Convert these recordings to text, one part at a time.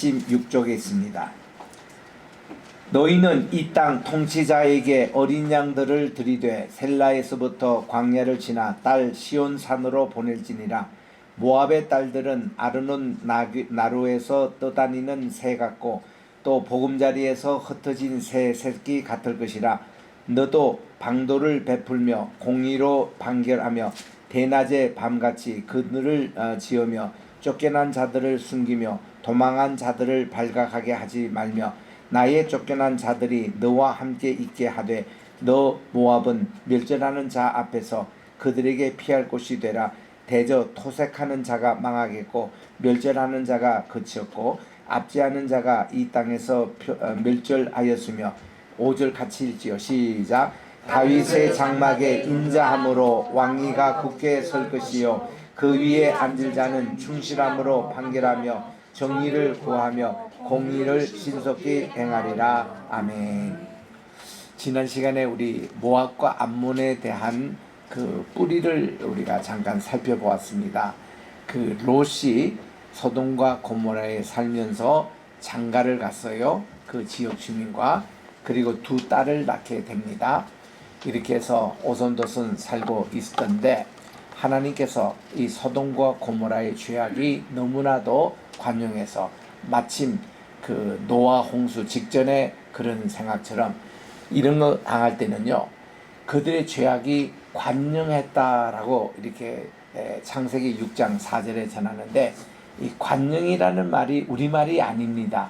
86쪽에 있습니다. 너희는 이 땅 통치자에게 어린 양들을 들이되 셀라에서부터 광야를 지나 딸 시온산으로 보낼지니라 모압의 딸들은 아르논 나루에서 떠다니는 새 같고 또 보금자리에서 흩어진 새 새끼 같을 것이라 너도 방도를 베풀며 공의로 판결하며 대낮에 밤같이 그들을 어, 지으며 쫓겨난 자들을 숨기며 도망한 자들을 발각하게 하지 말며 나의 쫓겨난 자들이 너와 함께 있게 하되 너 모압은 멸절하는 자 앞에서 그들에게 피할 곳이 되라. 대저 토색하는 자가 망하겠고 멸절하는 자가 그치었고 압제하는 자가 이 땅에서 표- 어, 멸절하였으며 5절 같이 읽지요. 시작. 다윗의 장막에 인자함으로 왕위가 굳게 설 것이요. 그 위에 앉을 자는 충실함으로 판결하며 정의를 구하며 공의를 신속히 행하리라 아멘. 지난 시간에 우리 모압과 암몬에 대한 그 뿌리를 우리가 잠깐 살펴보았습니다. 그 롯이 소돔과 고모라에 살면서 장가를 갔어요. 그 지역 주민과 그리고 두 딸을 낳게 됩니다. 이렇게 해서 오손도손 살고 있었던데 하나님께서 이 소돔과 고모라의 죄악이 너무나도 관용해서 마침 그 노아 홍수 직전에 그런 생각처럼 이런 거 당할 때는요 그들의 죄악이 관영했다라고 이렇게 에, 창세기 6장 4절에 전하는데 이 관영이라는 말이 우리말이 아닙니다.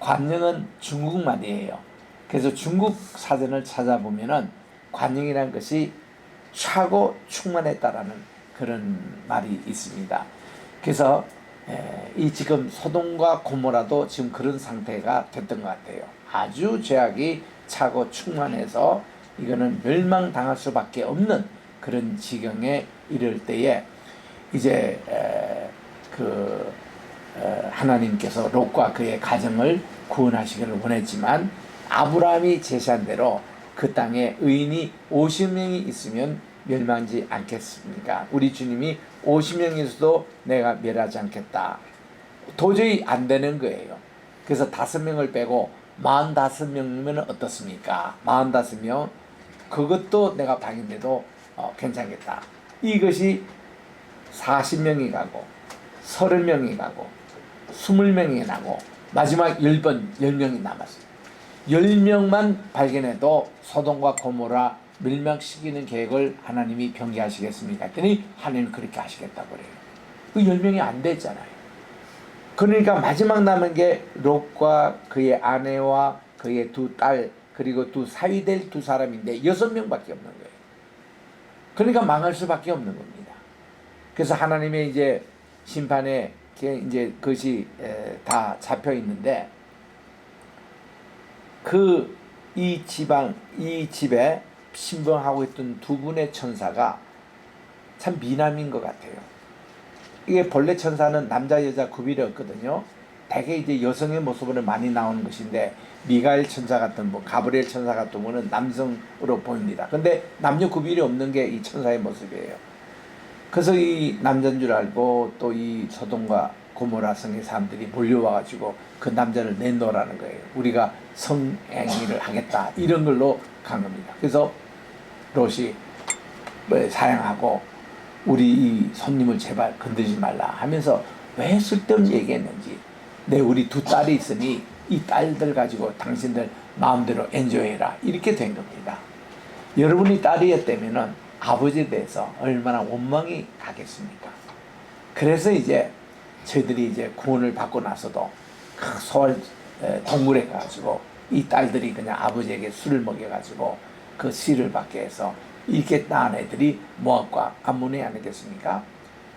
관영은 중국 말이에요. 그래서 중국 사전을 찾아보면은 관영이라는 것이 차고 충만했다라는 그런 말이 있습니다. 그래서 에, 이 지금 소돔과 고모라도 지금 그런 상태가 됐던 것 같아요. 아주 죄악이 차고 충만해서 이거는 멸망당할 수밖에 없는 그런 지경에 이를 때에 이제 에, 그 어, 하나님께서 롯과 그의 가정을 구원하시기를 원했지만 아브라함이 제시한 대로 그 땅에 의인이 50명이 있으면 멸망지 않겠습니까? 우리 주님이 50명에서도 내가 멸하지 않겠다. 도저히 안 되는 거예요. 그래서 다섯 명을 빼고 45명이면 어떻습니까? 45명 그것도 내가 방인데도 어, 괜찮겠다. 이것이 40명이 가고 30명이 가고 20명이 나고 마지막 10번 10명이 남았어요. 10명만 발견해도 소돔과 고모라 멸망시키는 계획을 하나님이 병기하시겠습니까? 했더니 하나님 그렇게 하시겠다고 그래요. 그 10명이 안 됐잖아요. 그러니까 마지막 남은 게 롯과 그의 아내와 그의 두 딸 그리고 두 사위될 두 사람인데 여섯 명밖에 없는 거예요. 그러니까 망할 수밖에 없는 겁니다. 그래서 하나님의 이제 심판에 이제 그것이 에, 다 잡혀 있는데 그 이 지방 이 집에 신봉하고 있던 두 분의 천사가 참 미남인 것 같아요. 이게 본래 천사는 남자 여자 구별이 없거든요. 대개 이제 여성의 모습으로 많이 나오는 것인데 미가엘 천사 같은 뭐 가브리엘 천사 같은 거는 남성으로 보입니다. 근데 남녀 구별이 없는 게 이 천사의 모습이에요. 그래서 이 남자인 줄 알고 또 이 소돔과 고모라 성의 사람들이 몰려와 가지고 그 남자를 내놓으라는 거예요. 우리가 성행위를 하겠다 이런 걸로 간 겁니다. 그래서 뭐 사양하고 우리 이 손님을 제발 건드리지 말라 하면서 왜 쓸데없는 얘기했는지 내 우리 두 딸이 있으니 이 딸들 가지고 당신들 마음대로 엔조이해라 이렇게 된 겁니다. 여러분이 딸이었다면은 아버지에 대해서 얼마나 원망이 가겠습니까? 그래서 이제 저희들이 이제 구원을 받고 나서도 그 에, 동물에 가가지고 이 딸들이 그냥 아버지에게 술을 먹여가지고 그 씨를 받게 해서 이렇게 낳은 애들이 모압과 암몬이 아니겠습니까?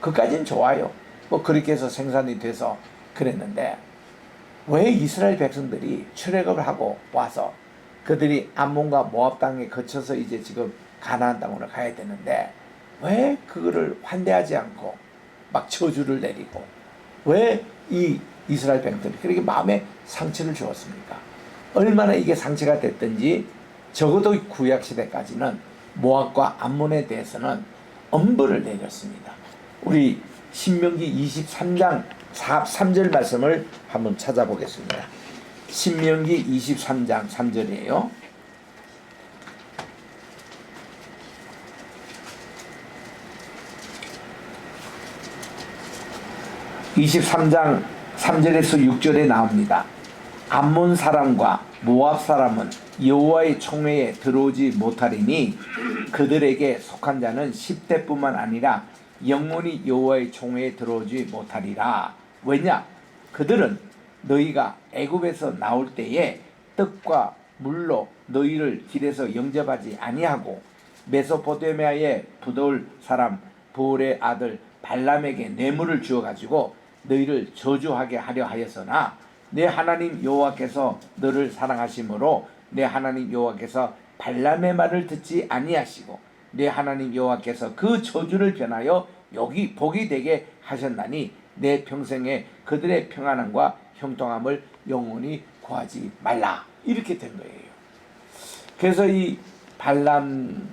그까지는 좋아요. 뭐 그렇게 해서 생산이 돼서 그랬는데 왜 이스라엘 백성들이 출애굽을 하고 와서 그들이 암몬과 모압 땅에 거쳐서 이제 지금 가나안 땅으로 가야 되는데 왜 그거를 환대하지 않고 막 저주를 내리고 왜 이 이스라엘 백성들이 그렇게 마음에 상처를 주었습니까? 얼마나 이게 상처가 됐든지 적어도 구약 시대까지는 모압과 암몬에 대해서는 엄벌을 내렸습니다. 우리 신명기 23장 3절 말씀을 한번 찾아보겠습니다. 신명기 23장 3절이에요. 23장 3절에서 6절에 나옵니다. 암몬 사람과 모압 사람은 여호와의 총회에 들어오지 못하리니 그들에게 속한 자는 10대뿐만 아니라 영원히 여호와의 총회에 들어오지 못하리라. 왜냐? 그들은 너희가 애굽에서 나올 때에 떡과 물로 너희를 길에서 영접하지 아니하고 메소포타미아의 부돌 사람 부올의 아들 발람에게 뇌물을 주어 가지고 너희를 저주하게 하려 하였으나 내 하나님 여호와께서 너를 사랑하심으로 내 하나님 여호와께서 발람의 말을 듣지 아니하시고 내 하나님 여호와께서 그 저주를 변하여 여기 복이 되게 하셨나니 내 평생에 그들의 평안함과 형통함을 영원히 구하지 말라 이렇게 된 거예요. 그래서 이 발람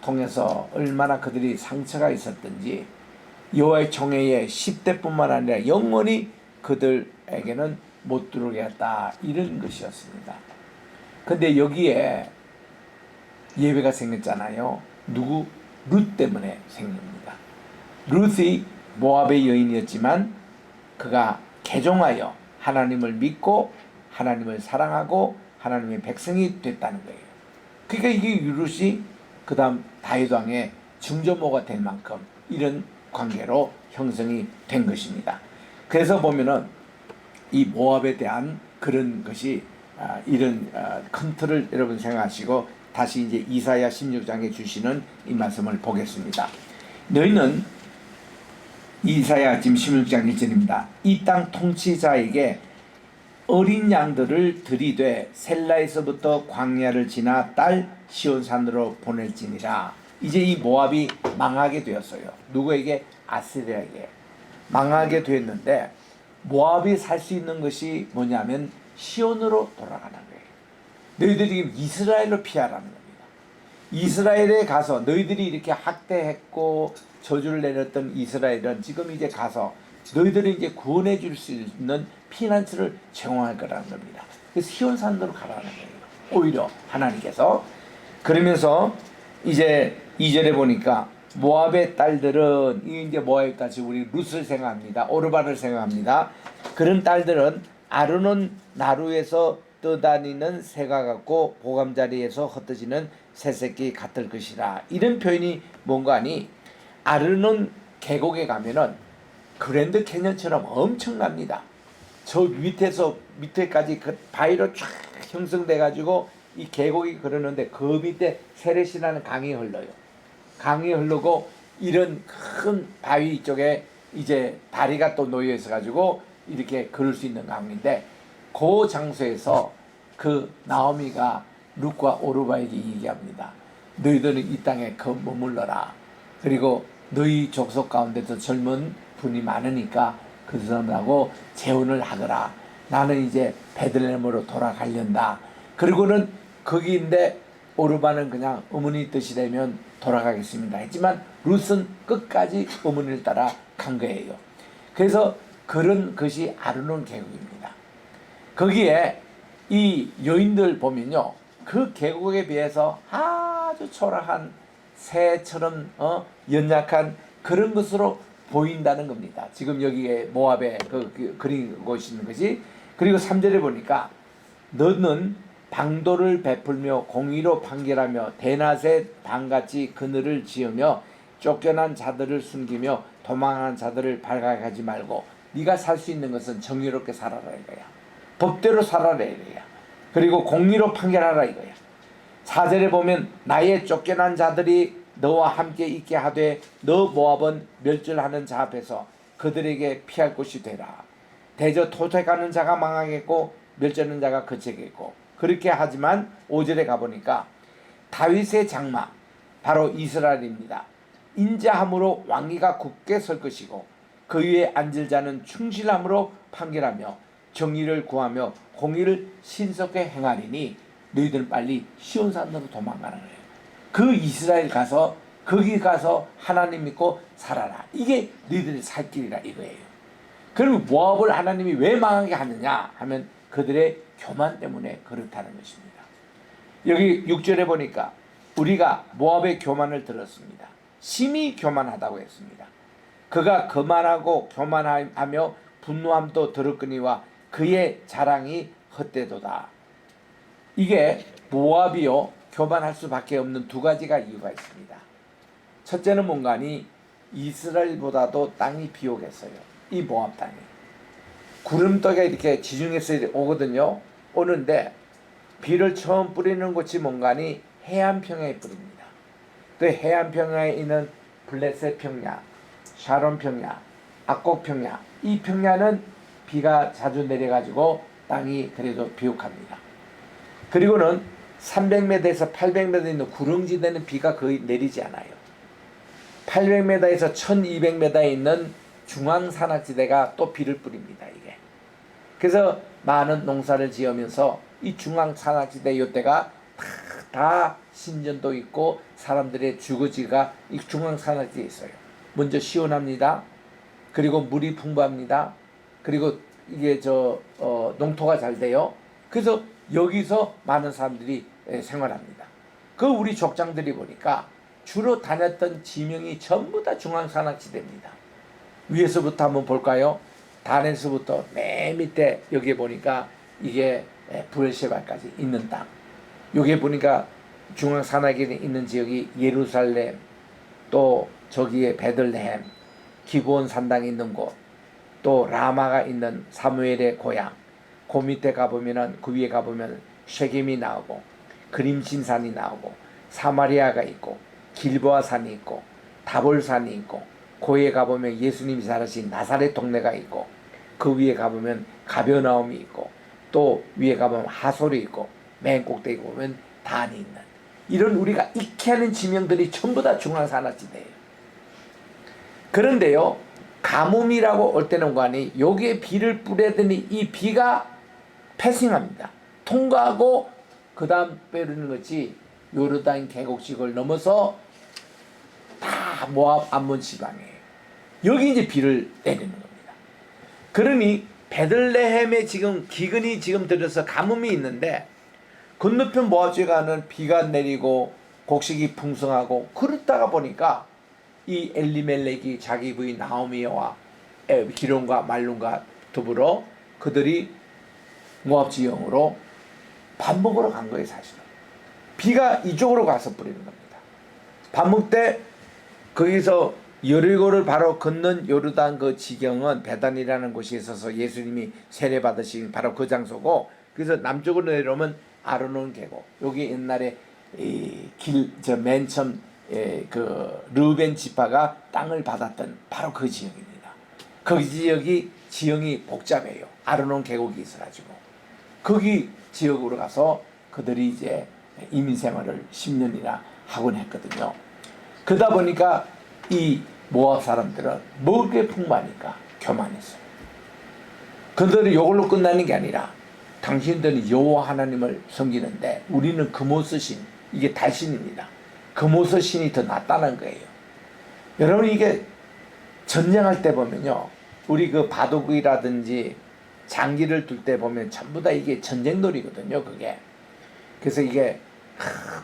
통해서 얼마나 그들이 상처가 있었던지 여호와의 총회에 10대뿐만 아니라 영원히 그들에게는 못 들어오게 했다 이런 것이었습니다. 근데 여기에 예외가 생겼잖아요. 누구? 룻 때문에 생깁니다. 룻이 모압의 여인이었지만 그가 개종하여 하나님을 믿고 하나님을 사랑하고 하나님의 백성이 됐다는 거예요. 그러니까 이게 룻이 그 다음 다윗 왕의 중조모가 될 만큼 이런 관계로 형성이 된 것입니다. 그래서 보면은 이 모압에 대한 그런 것이 아, 이런 아, 큰 틀을 여러분 생각하시고 다시 이제 이사야 16장에 주시는 이 말씀을 보겠습니다. 너희는 이사야 지금 16장 1절입니다. 이 땅 통치자에게 어린 양들을 들이되 셀라에서부터 광야를 지나 딸 시온산으로 보낼지니라. 이제 이 모압이 망하게 되었어요. 누구에게? 아스리아에게 망하게 되었는데 모압이 살 수 있는 것이 뭐냐면 시온으로 돌아가는 거예요. 너희들이 이스라엘로 피하라는 겁니다. 이스라엘에 가서 너희들이 이렇게 학대했고 저주를 내렸던 이스라엘은 지금 이제 가서 너희들을 이제 구원해 줄 수 있는 피난처를 제공할 거라는 겁니다. 그래서 시온산으로 가라는 거예요. 오히려 하나님께서 그러면서 이제 2절에 보니까 모압의 딸들은 이 이제 딸이 우리 룻을 생각합니다. 오르바를 생각합니다. 그런 딸들은 아르논 나루에서 떠다니는 새가 같고 보감자리에서 흩어지는 새새끼 같을 것이라. 이런 표현이 뭔가 하니 아르논 계곡에 가면은 그랜드 캐년처럼 엄청납니다. 저 밑에서 밑에까지 그 바위로 쫙 형성돼 가지고 이 계곡이 그러는데 그 밑에 세렛이라는 강이 흘러요. 강이 흐르고 이런 큰 바위 쪽에 이제 다리가 또 놓여 있어 가지고 이렇게 걸을 수 있는 강인데 그 장소에서 그 나오미가 룻과 오르바에게 얘기합니다. 너희들은 이 땅에 거 머물러라. 그리고 너희 족속 가운데서 젊은 분이 많으니까 그 사람하고 재혼을 하거라. 나는 이제 베들레헴으로 돌아가련다. 그리고는 거기인데 오르바는 그냥 어머니 뜻이 되면 돌아가겠습니다. 했지만 룻은 끝까지 어머니를 따라 간 거예요. 그래서 그런 것이 아르논 계곡입니다. 거기에 이 여인들 보면요. 그 계곡에 비해서 아주 초라한 새처럼 어, 연약한 그런 것으로 보인다는 겁니다. 지금 여기에 모압에 그, 그 그리고 있는 것이 그리고 3절에 보니까 너는 방도를 베풀며 공의로 판결하며 대낮에 방같이 그늘을 지으며 쫓겨난 자들을 숨기며 도망한 자들을 발각하지 말고 네가 살 수 있는 것은 정의롭게 살아라 이거야. 법대로 살아라 이거야. 그리고 공의로 판결하라 이거야. 사절에 보면 나의 쫓겨난 자들이 너와 함께 있게 하되 너 모압은 멸절하는 자 앞에서 그들에게 피할 곳이 되라. 대저 토색하는 자가 망하겠고 멸절하는 자가 그치겠고 그렇게 하지만 5절에 가보니까 다윗의 장마 바로 이스라엘입니다. 인자함으로 왕위가 굳게 설 것이고 그 위에 앉을 자는 충실함으로 판결하며 정의를 구하며 공의를 신속히 행하리니 너희들은 빨리 시온 산으로 도망가는 거예요. 그 이스라엘 가서 거기 가서 하나님 믿고 살아라. 이게 너희들의 살 길이라 이거예요. 그리고 모압을 하나님이 왜 망하게 하느냐 하면 그들의 교만 때문에 그렇다는 것입니다. 여기 6절에 보니까 우리가 모압의 교만을 들었습니다. 심히 교만하다고 했습니다. 그가 거만하고 교만하며 분노함도 들었거니와 그의 자랑이 헛되도다. 이게 모압이요 교만할 수밖에 없는 두 가지가 이유가 있습니다. 첫째는 뭔가니 이스라엘보다도 땅이 비옥했어요. 이 모압 땅이 구름떡에 이렇게 지중해서 오거든요. 오는데 비를 처음 뿌리는 곳이 뭔가니 해안평야에 뿌립니다. 또 해안평야에 있는 블레셋 평야, 샤론 평야, 악곡 평야 이 평야는 비가 자주 내려가지고 땅이 그래도 비옥합니다. 그리고는 300m에서 800m 있는 구릉지대는 비가 거의 내리지 않아요. 800m에서 1200m에 있는 중앙산악지대가 또 비를 뿌립니다. 이게. 그래서 많은 농사를 지으면서 이 중앙산악지대 이때가 다 신전도 있고 사람들의 주거지가 이 중앙산악지대에 있어요. 먼저 시원합니다. 그리고 물이 풍부합니다. 그리고 이게 저 어, 농토가 잘 돼요. 그래서 여기서 많은 사람들이 예, 생활합니다. 그 우리 족장들이 보니까 주로 다녔던 지명이 전부 다 중앙산악지대입니다. 위에서부터 한번 볼까요? 단에서부터 맨 밑에 여기 보니까 이게 부엘셰바까지 있는 땅. 여기 보니까 중앙산악에 있는 지역이 예루살렘, 또 저기에 베들레헴, 기브온 산당이 있는 곳, 또 라마가 있는 사무엘의 고향. 그 밑에 가보면은 그 위에 가보면 쉐겜이 나오고 그림신산이 나오고 사마리아가 있고 길보아 산이 있고 다볼산이 있고 고에 가보면 예수님이 살으신 나사렛 동네가 있고 그 위에 가보면 가벼나움이 있고 또 위에 가보면 하솔이 있고 맨 꼭대기 보면 단이 있는 이런 우리가 익히 하는 지명들이 전부 다 중앙산악지대예요. 그런데요 가뭄이라고 올 때는 관이 여기에 비를 뿌려더니 이 비가 패싱합니다. 통과하고 그 다음 빼르는 것이 요르단 계곡식을 넘어서 다 모압 암몬 지방이에요. 여기 이제 비를 내리는 겁니다. 그러니 베들레헴에 지금 기근이 지금 들어서 가뭄이 있는데 건너편 모압지에 가는 비가 내리고 곡식이 풍성하고 그렇다가 보니까 이 엘리멜렉이 자기 부인 나오미와 기론과 말론과 더불어 그들이 모압 지형으로 밥 먹으러 간 거예요 사실은. 비가 이쪽으로 가서 뿌리는 겁니다. 밥 먹 때 거기서 여리고를 바로 건넌 요르단 그 지경은 베단이라는 곳이 있어서 예수님이 세례 받으신 바로 그 장소고 그래서 남쪽으로 내려오면 아르논 계곡. 여기 옛날에 이 길 저 맨 처음 예, 그 르벤 지파가 땅을 받았던 바로 그 지역입니다. 그 지역이 지형이 복잡해요. 아르논 계곡이 있어가지고 거기 지역으로 가서 그들이 이제 이민 생활을 10년이나 하곤 했거든요. 그러다 보니까 이 모압 사람들은 먹을 게 풍부하니까 교만했어요. 그들이 이걸로 끝나는 게 아니라 당신들은 여호와 하나님을 섬기는데 우리는 금오스 신 이게 달신입니다. 금오스 신이 더 낫다는 거예요. 여러분 이게 전쟁할 때 보면요. 우리 그 바둑이라든지 장기를 둘 때 보면 전부 다 이게 전쟁놀이거든요. 그게. 그래서 이게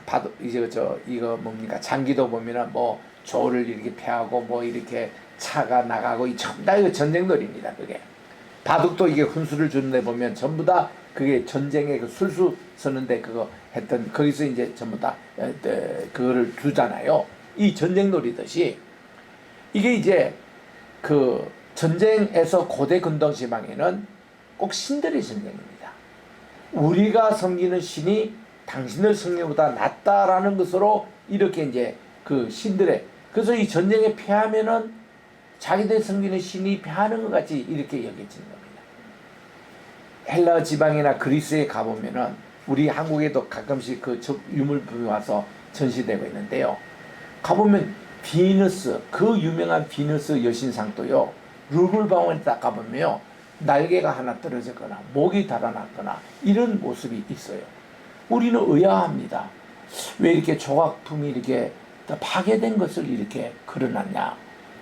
바둑 이제 저 이거 뭡니까 장기도 보면은 뭐 조를 이렇게 패하고 뭐 이렇게 차가 나가고 이 전부 다 이거 전쟁놀이입니다. 그게. 바둑도 이게 훈수를 주는데 보면 전부 다 그게 전쟁에 그 술수 서는데 그거 했던 거기서 이제 전부 다 그거를 두잖아요. 이 전쟁 놀이듯이 이게 이제 그 전쟁에서 고대 근동 지방에는 꼭 신들의 전쟁입니다. 우리가 섬기는 신이 당신을 성령보다 낫다라는 것으로 이렇게 이제 그 신들의 그래서 이 전쟁에 패하면은 자기들 섬기는 신이 패하는 것 같이 이렇게 여겨지는 겁니다. 헬라 지방이나 그리스에 가보면은 우리 한국에도 가끔씩 그 유물품이 와서 전시되고 있는데요. 가보면 비너스 그 유명한 비너스 여신상도요 루블방원에 딱 가보면요 날개가 하나 떨어졌거나 목이 달아났거나 이런 모습이 있어요. 우리는 의아합니다. 왜 이렇게 조각품이 이렇게 파괴된 것을 이렇게 그려놨냐?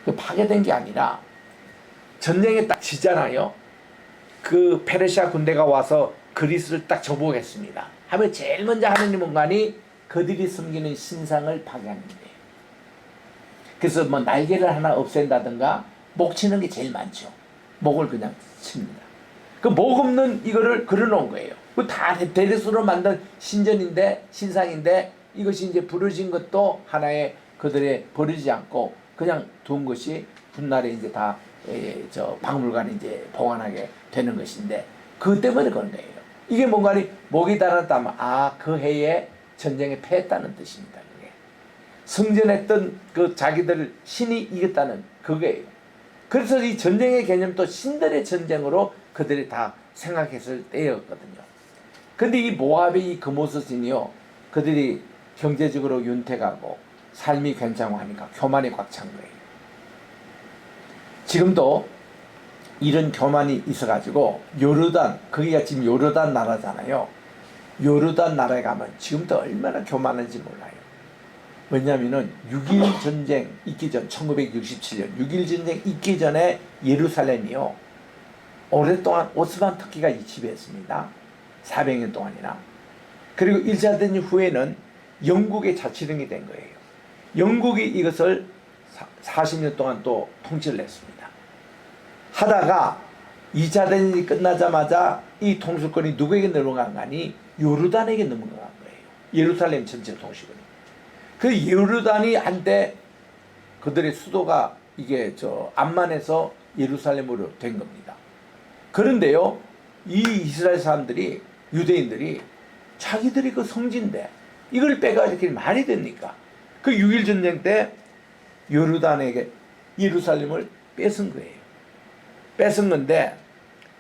그 파괴된 게 아니라 전쟁에 딱 지잖아요. 그 페르시아 군대가 와서 그리스를 딱 정복했습니다. 하면 제일 먼저 하는 이 뭔가니 그들이 섬기는 신상을 파괴하는 거예요. 그래서 뭐 날개를 하나 없앤다든가 목 치는 게 제일 많죠. 목을 그냥 칩니다. 그 목 없는 이거를 그려놓은 거예요. 그다 대대수로 만든 신전인데 신상인데 이것이 이제 부러진 것도 하나의 그들의 버리지 않고 그냥 둔 것이 훗날에 이제 다 저 박물관에 이제 보관하게 되는 것인데 그 때문에 그런 거예요. 이게 뭔가니 목이 달았다면 아 그 해에 전쟁에 패했다는 뜻입니다. 그게 승전했던 그 자기들 신이 이겼다는 그거예요. 그래서 이 전쟁의 개념도 신들의 전쟁으로 그들이 다 생각했을 때였거든요. 근데 이 모압의 이 금오스진이요, 그들이 경제적으로 윤택하고 삶이 괜찮고 하니까 교만이 꽉 찬 거예요. 지금도 이런 교만이 있어가지고 요르단, 거기가 지금 요르단 나라잖아요. 요르단 나라에 가면 지금도 얼마나 교만한지 몰라요. 왜냐하면은 6.1 전쟁 있기 전 1967년 6.1 전쟁 있기 전에 예루살렘이요. 오랫동안 오스만 터키가 지배했습니다. 400년 동안이나. 그리고 1차 대전 후에는 영국의 자치령이 된 거예요. 영국이 이것을 40년 동안 또 통치를 했습니다 하다가 2차 대전이 끝나자마자 이 통수권이 누구에게 넘어간 거니 요르단에게 넘어간 거예요 예루살렘 전체 통수권이 그 요르단이 한때 그들의 수도가 이게 저 암만에서 예루살렘으로 된 겁니다. 그런데요, 이 이스라엘 사람들이 유대인들이 자기들이 그 성지인데 이걸 빼가 이렇게 말이 됩니까? 그6.1 전쟁 때 요르단에게 예루살렘을 뺏은 거예요. 뺏은 건데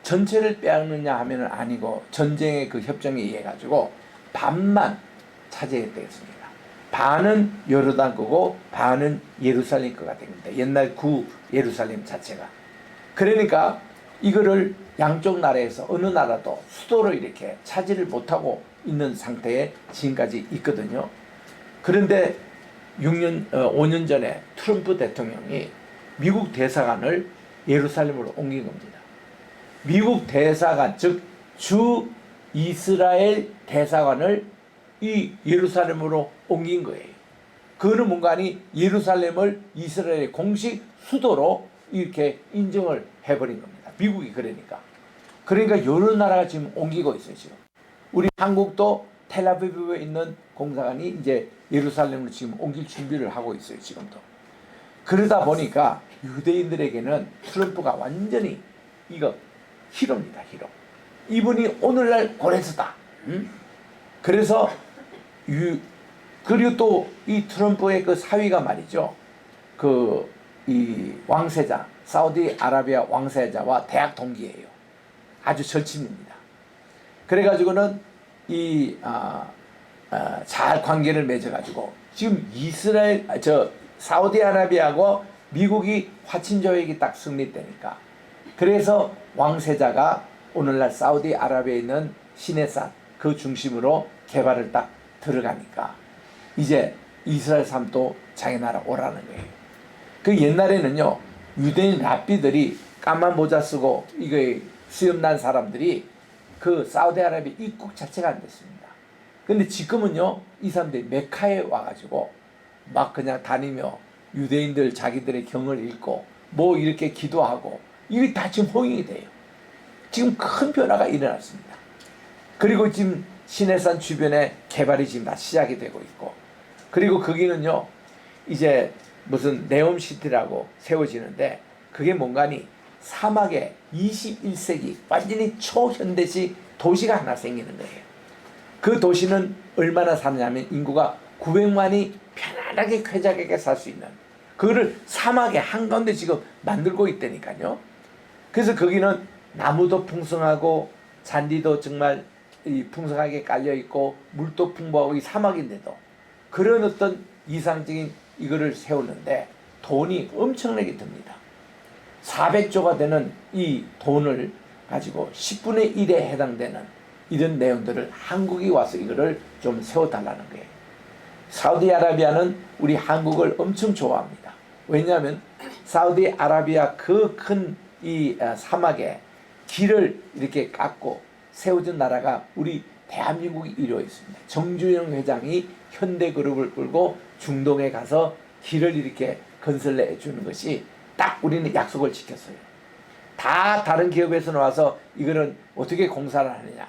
전체를 빼앗느냐 하면은 아니고 전쟁의 그 협정에 의해 가지고 반만 차지했다했습니다. 반은 요르단 거고 반은 예루살렘 거가 됩니다. 옛날 구 예루살렘 자체가. 그러니까 이거를 양쪽 나라에서 어느 나라도 수도를 이렇게 차지를 못하고 있는 상태에 지금까지 있거든요. 그런데 6년, 어, 5년 전에 트럼프 대통령이 미국 대사관을 예루살렘으로 옮긴 겁니다. 미국 대사관, 즉, 주 이스라엘 대사관을 이 예루살렘으로 옮긴 거예요. 그거는 뭔가 아니 예루살렘을 이스라엘의 공식 수도로 이렇게 인정을 해버린 겁니다. 미국이 그러니까. 그러니까 여러 나라가 지금 옮기고 있어요, 지금. 우리 한국도 텔아비브에 있는 공사관이 이제 예루살렘으로 지금 옮길 준비를 하고 있어요, 지금도. 그러다 보니까 유대인들에게는 트럼프가 완전히 이거 히로입니다, 히로. 이분이 오늘날 고레스다. 응? 그래서 유, 그리고 또 이 트럼프의 그 사위가 말이죠. 그 이 왕세자, 사우디 아라비아 왕세자와 대학 동기예요. 아주 절친입니다. 그래가지고는 이, 아, 아, 잘 관계를 맺어가지고 지금 이스라엘, 아, 저 사우디 아라비아하고 미국이 화친 조약이 딱 성립되니까 그래서 왕세자가 오늘날 사우디 아라비아에 있는 시내산 그 중심으로 개발을 딱 들어가니까 이제 이스라엘 삶도 자기 나라 오라는 거예요. 그 옛날에는요 유대인 랍비들이 까만 모자 쓰고 이거 수염 난 사람들이 그 사우디아라비아 입국 자체가 안 됐습니다. 근데 지금은요 이 사람들이 메카에 와가지고 막 그냥 다니며 유대인들 자기들의 경을 읽고 뭐 이렇게 기도하고 이게 다 지금 호응이 돼요. 지금 큰 변화가 일어났습니다. 그리고 지금 시내산 주변에 개발이 지금 다 시작이 되고 있고 그리고 거기는요 이제 무슨 네옴시티라고 세워지는데 그게 뭔가니 사막에 21세기 완전히 초현대식 도시가 하나 생기는 거예요. 그 도시는 얼마나 사느냐면 인구가 900만이 편안하게 쾌적하게 살 수 있는 그거를 사막의 한가운데 지금 만들고 있다니까요. 그래서 거기는 나무도 풍성하고 잔디도 정말 이 풍성하게 깔려 있고 물도 풍부하고 이 사막인데도 그런 어떤 이상적인 이거를 세우는데 돈이 엄청나게 듭니다. 400조가 되는 이 돈을 가지고 10분의 1에 해당되는 이런 내용들을 한국이 와서 이거를 좀 세워달라는 거예요. 사우디아라비아는 우리 한국을 엄청 좋아합니다. 왜냐하면 사우디아라비아 그 큰이 아, 사막에 길을 이렇게 깎고 세워진 나라가 우리 대한민국이 이루어있습니다. 정주영 회장이 현대그룹을 끌고 중동에 가서 길을 이렇게 건설해 주는 것이 딱 우리는 약속을 지켰어요. 다 다른 기업에서 나와서 이거는 어떻게 공사를 하느냐.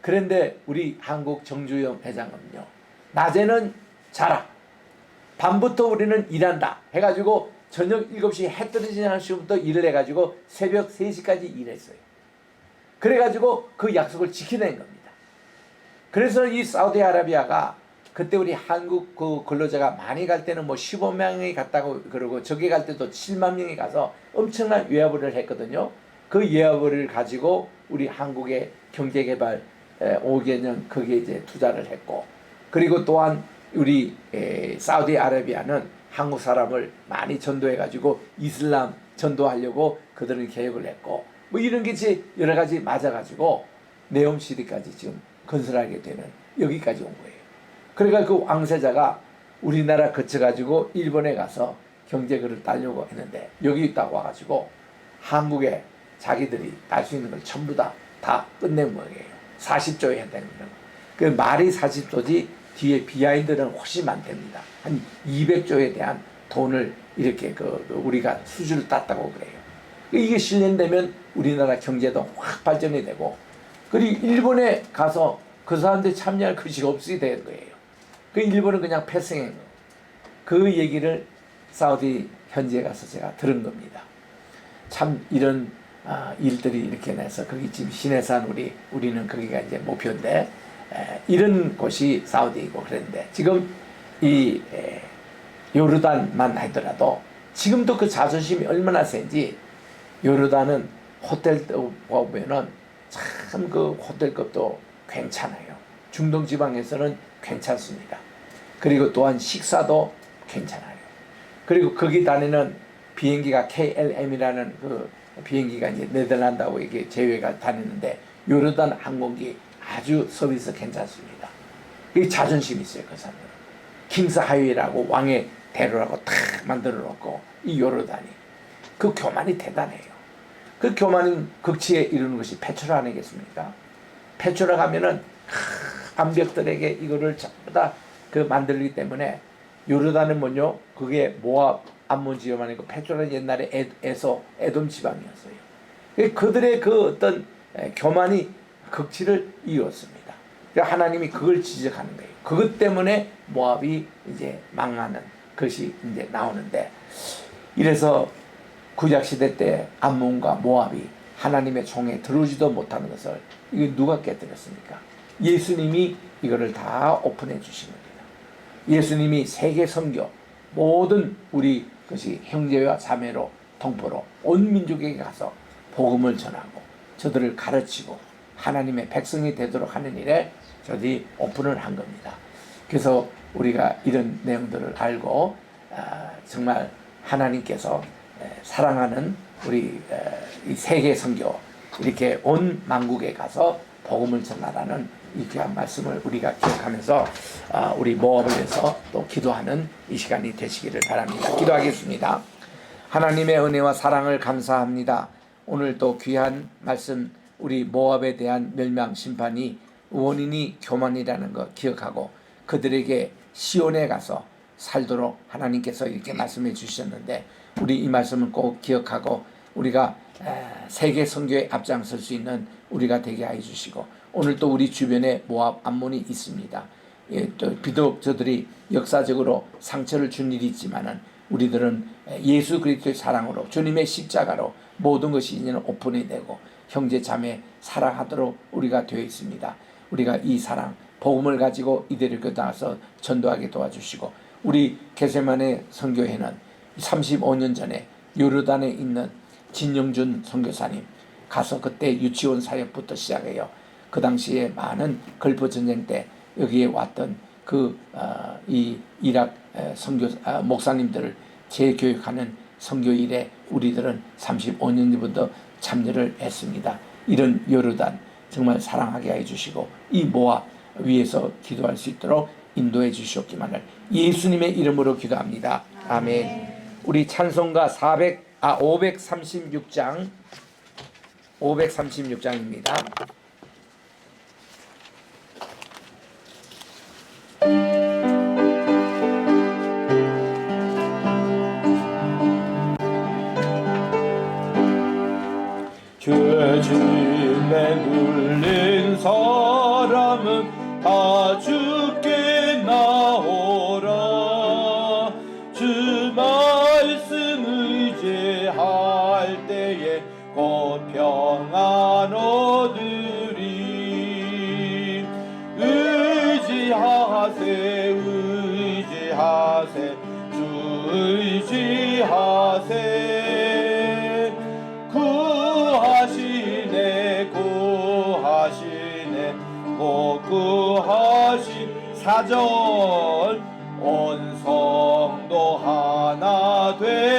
그런데 우리 한국 정주영 회장은요. 낮에는 자라. 밤부터 우리는 일한다. 해가지고 저녁 7시 해 떨어지는 시부터 일을 해가지고 새벽 3시까지 일했어요. 그래가지고 그 약속을 지켜낸 겁니다. 그래서 이 사우디아라비아가 그때 우리 한국 그 근로자가 많이 갈 때는 뭐 15명이 갔다고 그러고 저기 갈 때도 7만 명이 가서 엄청난 외화벌을 했거든요. 그 외화벌을 가지고 우리 한국의 경제개발 5개년 거기에 이제 투자를 했고 그리고 또한 우리 에, 사우디아라비아는 한국 사람을 많이 전도해 가지고 이슬람 전도하려고 그들은 계획을 했고 뭐 이런 게 여러 가지 맞아 가지고 네옴 시티까지 지금 건설하게 되는 여기까지 온 거예요. 그러니까 그 왕세자가 우리나라 거쳐 가지고 일본에 가서 경제글을 따려고 했는데 여기 딱 와가지고 한국에 자기들이 딸 수 있는 걸 전부 다, 다 끝낸 거예요. 40조에 해당되는 거. 그 말이 40조지 뒤에 비하인드는 훨씬 많답니다. 한 200조에 대한 돈을 이렇게 그, 그 우리가 수주를 땄다고 그래요. 이게 실현되면 우리나라 경제도 확 발전이 되고 그리고 일본에 가서 그 사람들이 참여할 것이 없이 되는 거예요. 그 일본은 그냥 패승한 거. 그 얘기를 사우디 현지에 가서 제가 들은 겁니다. 참 이런 아, 일들이 이렇게 나서 거기 지금 시내산 우리 우리는 거기가 이제 목표인데 에, 이런 곳이 사우디이고 그런데 지금 이 에, 요르단만 하더라도 지금도 그 자존심이 얼마나 센지 요르단은 호텔 보면은 참 그 호텔급도 괜찮아요. 중동 지방에서는 괜찮습니다. 그리고 또한 식사도 괜찮아요. 그리고 거기 다니는 비행기가 KLM이라는 그 비행기가 이제 네덜란드하고 이게 제외가 다니는데 요르단 항공기 아주 서비스 괜찮습니다. 이 자존심 있어요 그 사람들. 킹스 하이웨이라고 왕의 대로라고 탁 만들어 놓고 이 요르단이 그 교만이 대단해요. 그 교만인 극치에 이르는 것이 페트라 아니겠습니까? 페트라 가면은 암벽들에게 이거를 전부 다 그 만들기 때문에 요르단은 뭐요? 그게 모압 암몬 지역 아니고 페트라는 옛날에 에, 에서 에돔 지방이었어요. 그 그들의 그 어떤 에, 교만이 극치를 이뤘습니다. 그러니까 하나님이 그걸 지적하는 거예요. 그것 때문에 모압이 이제 망하는 것이 이제 나오는데 이래서 구약 시대 때 암몬과 모압이 하나님의 종에 들어오지도 못하는 것을 이거 누가 깨뜨렸습니까? 예수님이 이거를 다 오픈해 주신 겁니다. 예수님이 세계 선교 모든 우리 것이 형제와 자매로 동포로 온 민족에게 가서 복음을 전하고 저들을 가르치고 하나님의 백성이 되도록 하는 일에 저들이 오픈을 한 겁니다. 그래서 우리가 이런 내용들을 알고 아, 정말 하나님께서 사랑하는 우리 이 세계 선교 이렇게 온 만국에 가서 복음을 전하라는 이 귀한 말씀을 우리가 기억하면서 아, 우리 모험을 위해서 또 기도하는 이 시간이 되시기를 바랍니다. 기도하겠습니다. 하나님의 은혜와 사랑을 감사합니다. 오늘 또 귀한 말씀 우리 모압에 대한 멸망 심판이 원인이 교만이라는 것 기억하고 그들에게 시온에 가서 살도록 하나님께서 이렇게 말씀해 주셨는데 우리 이 말씀을 꼭 기억하고 우리가 세계 선교에 앞장설 수 있는 우리가 되게 해 주시고 오늘 또 우리 주변에 모압 암몬이 있습니다. 예, 또 비록 저들이 역사적으로 상처를 준 일이 있지만은 우리들은 예수 그리스도의 사랑으로 주님의 십자가로 모든 것이 이제는 오픈이 되고 형제 자매 사랑하도록 우리가 되어 있습니다. 우리가 이 사랑 복음을 가지고 이들을 교단해서 전도하게 도와주시고 우리 개세만의 선교회는 35년 전에 요르단에 있는 진영준 선교사님 가서 그때 유치원 사역부터 시작해요. 그 당시에 많은 걸프 전쟁 때 여기에 왔던 그이 어, 이락 선교 아, 목사님들을 재교육하는 선교일에 우리들은 35년 전부터 참여를 했습니다. 이런 요르단 정말 사랑하게 해주시고 이 모압 위에서 기도할 수 있도록 인도해 주시옵기만을 예수님의 이름으로 기도합니다. 아멘. 우리 찬송가 아 536장 536장입니다. 사절. 온 성도 하나 되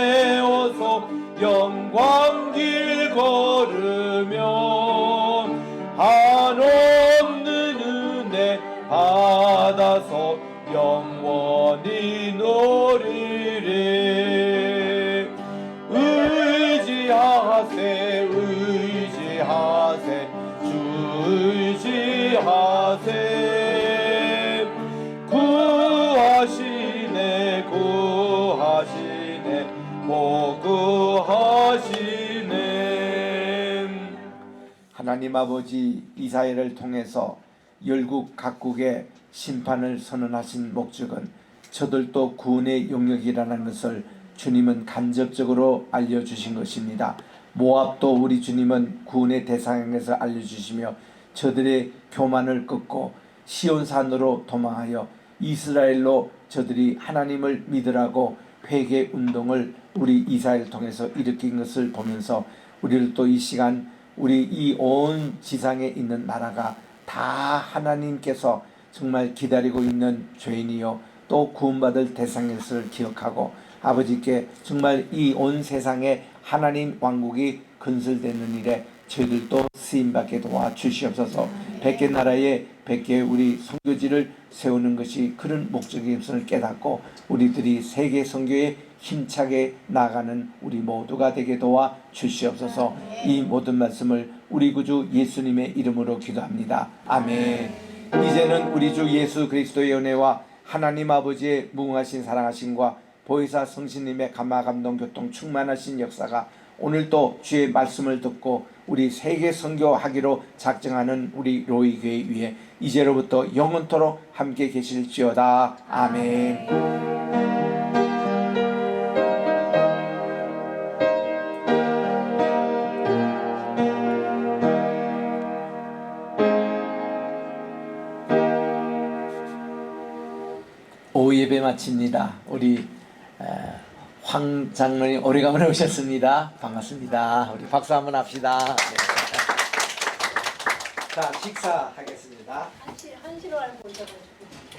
하나님 아버지 이사야를 통해서 열국 각국의 심판을 선언하신 목적은 저들도 구원의 영역이라는 것을 주님은 간접적으로 알려주신 것입니다. 모압도 우리 주님은 구원의 대상에서 알려주시며 저들의 교만을 꺾고 시온산으로 도망하여 이스라엘로 저들이 하나님을 믿으라고 회개 운동을 우리 이스라엘 통해서 일으킨 것을 보면서 우리를 또 이 시간 우리 이 온 지상에 있는 나라가 다 하나님께서 정말 기다리고 있는 죄인이요 또 구원받을 대상에서 기억하고 아버지께 정말 이 온 세상에 하나님 왕국이 건설되는 일에 저희들도 쓰임받게 도와 주시옵소서. 백개 나라에 백개 우리 선교지를 세우는 것이 그런 목적인 것을 깨닫고 우리들이 세계 선교에 힘차게 나가는 우리 모두가 되게 도와 주시옵소서. 이 모든 말씀을 우리 구주 예수님의 이름으로 기도합니다. 아멘. 이제는 우리 주 예수 그리스도의 은혜와 하나님 아버지의 무궁하신 사랑하심과 보혜사 성신님의 감화 감동 교통 충만하신 역사가 오늘도 주의 말씀을 듣고 우리 세계 선교하기로 작정하는 우리 로이 교회 위에 이제로부터 영원토록 함께 계실지어다. 아멘. 마칩니다. 우리 에, 황 장로님 오래간만에 오셨습니다. 반갑습니다. 우리 박수 한번 합시다. 네. 자 식사하겠습니다. 한시 한시로 알고 오셔가지고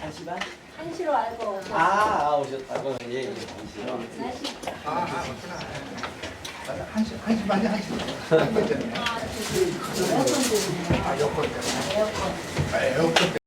한 시간? 한시로 알고 오셔. 아 오셨다고 예. 예. 날씨 한시 한시 반에 한시 아, 에어컨 때문에. 에어컨. 에어컨